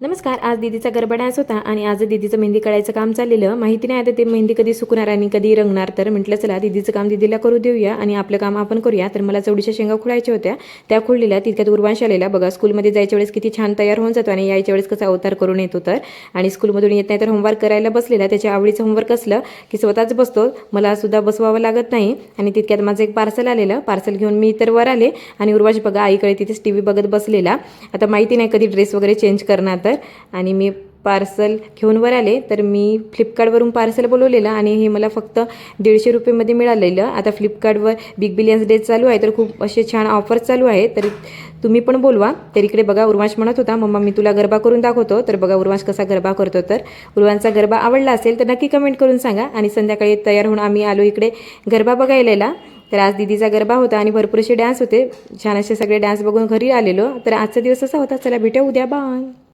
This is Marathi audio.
नमस्कार आज दीदीचा गरबा डान्स होता आणि आज दीदीचं मेहंदी काढायचं काम चाललेलं. माहिती नाही आता ते मेहंदी कधी सुकणार आणि कधी रंगणार तर म्हटलं चला दीदीचं काम दीदीला करू देऊया आणि आपलं काम आपण करूया. तर मला चवडीच्या शेंगा खुळायच्या होत्या. त्या खुळलेल्या तितक्यात उर्वांश आलेला. बघा स्कूलमध्ये जायच्या वेळेस किती छान तयार होऊन जातो आणि यायच्या वेळेस कसा अवतार करून येतो तर. आणि स्कूलमधून येत नाही तर होमवर्क करायला बसलेला. त्याच्या आवडीचं होमवर्क असलं की स्वतःच बसतो. मला सुद्धा बसवावं लागत नाही. आणि तितक्यात माझं एक पार्सल आलेलं. पार्सल घेऊन मी तर वर आले. आणि उर्वांश बघा आईकडे तिथेच टी व्ही बघत बसलेला. आता माहिती नाही कधी ड्रेस वगैरे चेंज करणार तर आणि मी पार्सल घेऊन वर आले तर मी फ्लिपकार्टवरून पार्सल बोलवलेलं आणि हे मला फक्त दीडशे रुपयेमध्ये मिळालेलं. आता फ्लिपकार्टवर बिग बिलियन्स डे चालू आहे तर खूप असे छान ऑफर्स चालू आहे तर तुम्ही पण बोलवा. तर इकडे बघा उर्वांश म्हणत होता मम्मा मी तुला गरबा करून दाखवतो. तर बघा उर्वांश कसा गरबा करतो. तर उर्वांचा गरबा आवडला असेल तर नक्की कमेंट करून सांगा. आणि संध्याकाळी तयार होऊन आम्ही आलो इकडे गरबा बघायला. तर आज दिदीचा गरबा होता आणि भरपूर असे डान्स होते. छान असे सगळे डान्स बघून घरी आलेलो. तर आजचा दिवस असा होता. चला भेटूया उद्या. बाय